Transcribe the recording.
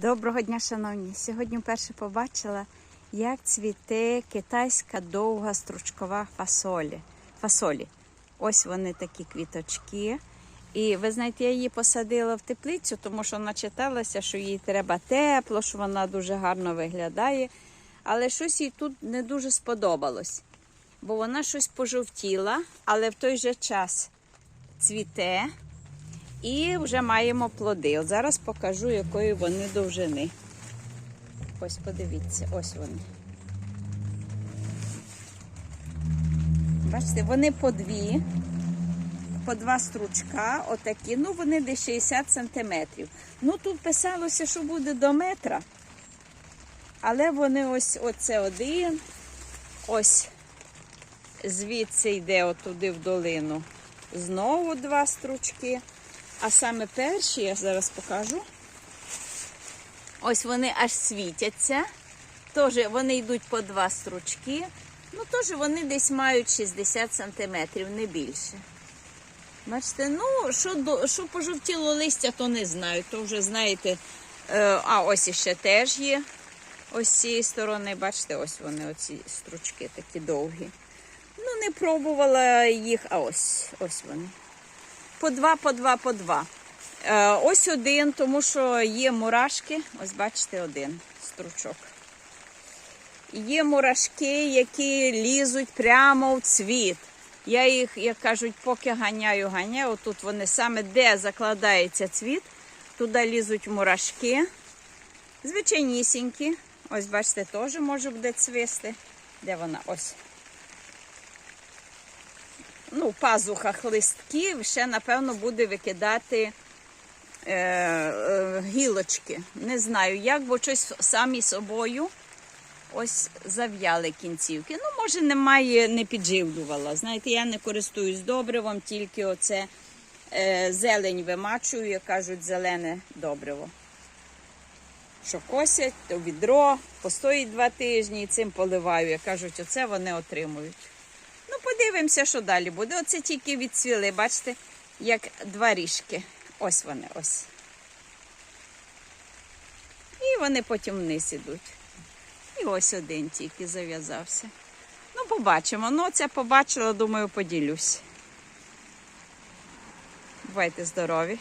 Доброго дня, шановні! Сьогодні вперше побачила, як цвіте китайська довга стручкова фасолі. фасолі. Ось вони такі квіточки. І ви знаєте, я її посадила в теплицю, тому що начиталася, що їй треба тепло, що вона дуже гарно виглядає. Але щось їй тут не дуже сподобалось, бо вона щось пожовтіла, але в той же час цвіте. І вже маємо плоди. От зараз покажу, якої вони довжини. Ось подивіться, ось вони. Бачите, вони по дві, по два стручка, отакі. Ну, вони десь 60 сантиметрів. Ну, тут писалося, що буде до метра. Але вони ось оце один. Ось звідси йде отуди в долину. Знову два стручки. А саме перші, я зараз покажу. Ось вони аж світяться. Тож вони йдуть по два стручки. Ну, теж вони десь мають 60 сантиметрів, не більше. Бачите, ну, що, що пожовтіло листя, то не знаю. То вже знаєте. Е, а ось іще теж є. Ось з цієї сторони, бачите, ось вони, оці стручки такі довгі. Ну, не пробувала їх, а ось ось вони по два, по два, по два. Е, ось один, тому що є мурашки. Ось бачите, один стручок. Є мурашки, які лізуть прямо в цвіт. Я їх, як кажуть, поки ганяю, ганяю. Тут вони саме де закладається цвіт, туди лізуть мурашки. Звичайнісінькі. Ось, бачите, теж може буде цвісти. Де вона? Ось ну, в пазухах листків ще, напевно, буде викидати е, е, гілочки. Не знаю як, бо щось самі собою ось зав'яли кінцівки. Ну, може, немає, не підживлювала. Знаєте, я не користуюсь добривом, тільки оце е, зелень вимачую, як кажуть, зелене добриво. Що косять, то відро, постоїть два тижні і цим поливаю. Як кажуть, оце вони отримують. Подивимося, що далі буде. Оце тільки відцвіли, бачите, як два ріжки. Ось вони, ось. І вони потім вниз ідуть. І ось один тільки зав'язався. Ну, побачимо. Ну, це побачила, думаю, поділюсь. Бувайте здорові.